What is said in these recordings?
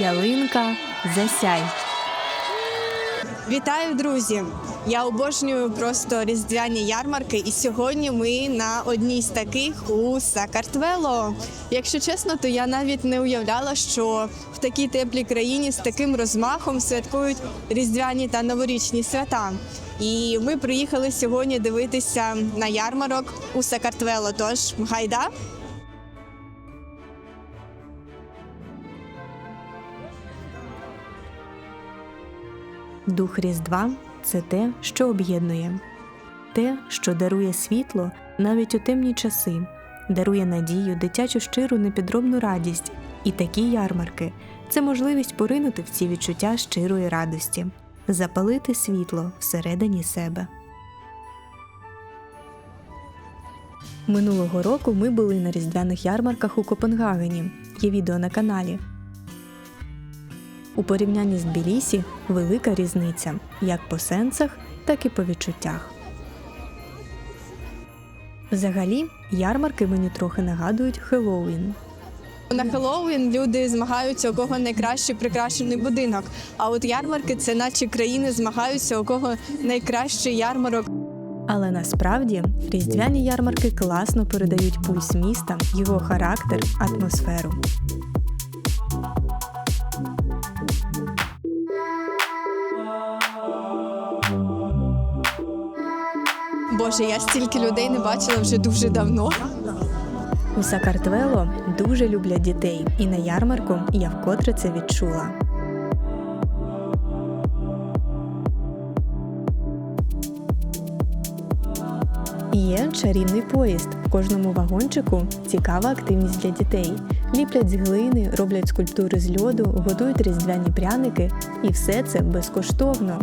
ялинка, засяй. Вітаю, друзі! Я обожнюю просто різдвяні ярмарки, і сьогодні ми на одній з таких у Сакартвело. Якщо чесно, то я навіть не уявляла, що в такій теплій країні з таким розмахом святкують різдвяні та новорічні свята. І ми приїхали сьогодні дивитися на ярмарок у Сакартвело. Тож гайда. Дух Різдва це те, що об'єднує, те, що дарує світло навіть у темні часи, дарує надію, дитячу щиру непідробну радість. І такі ярмарки це можливість поринути в ці відчуття щирої радості, запалити світло всередині себе. Минулого року ми були на різдвяних ярмарках у Копенгагені. Є відео на каналі. У порівнянні з Тбілісі велика різниця як по сенсах, так і по відчуттях. Взагалі, ярмарки мені трохи нагадують Хеллоуін. На Хеллоуін люди змагаються, у кого найкраще прикрашений будинок. А от ярмарки це наче країни змагаються, у кого найкращий ярмарок. Але насправді різдвяні ярмарки класно передають пульс міста, його характер, атмосферу. Боже, я стільки людей не бачила вже дуже давно. У Сакартвело дуже люблять дітей, і на ярмарку я вкотре це відчула. Є чарівний поїзд. В кожному вагончику цікава активність для дітей. Ліплять з глини, роблять скульптури з льоду, готують різдвяні пряники, і все це безкоштовно.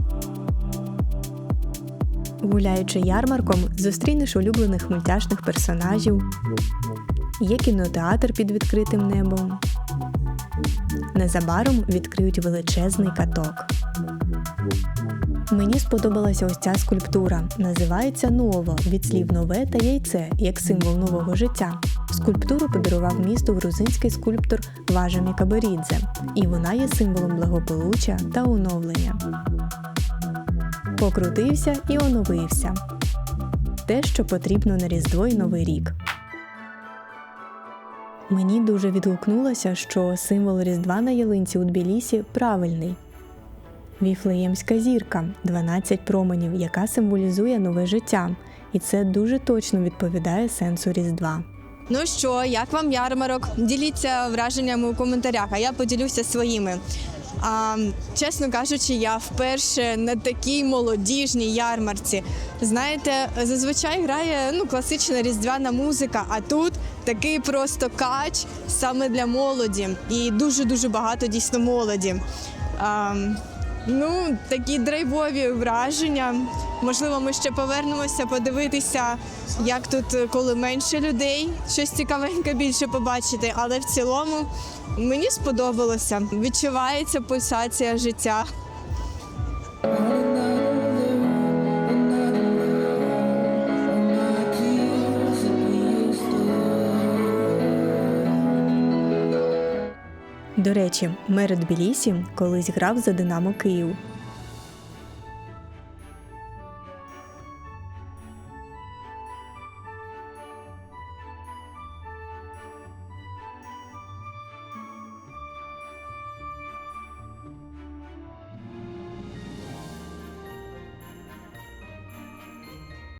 Гуляючи ярмарком, зустрінеш улюблених мультяшних персонажів, Є кінотеатр під відкритим небом. Незабаром відкриють величезний каток. Мені сподобалася ось ця скульптура. Називається Ново від слів нове та яйце як символ нового життя. Скульптуру подарував місту грузинський скульптор Важа Кабарідзе, і вона є символом благополуччя та оновлення. Покрутився і оновився. Те, що потрібно на Різдво і Новий рік. Мені дуже відгукнулося, що символ Різдва на ялинці у Тбілісі правильний. Віфлеємська зірка 12 променів, яка символізує нове життя, і це дуже точно відповідає сенсу Різдва. Ну що, як вам ярмарок? Діліться враженнями у коментарях, а я поділюся своїми. А, чесно кажучи, я вперше на такій молодіжній ярмарці. Знаєте, зазвичай грає ну, класична різдвяна музика, а тут такий просто кач саме для молоді. І дуже-дуже багато дійсно молоді. А, ну, такі драйвові враження. Можливо, ми ще повернемося подивитися, як тут, коли менше людей, щось цікавеньке більше побачити. Але в цілому мені сподобалося. Відчувається пульсація життя. До речі, мер Тбілісі колись грав за Динамо Київ.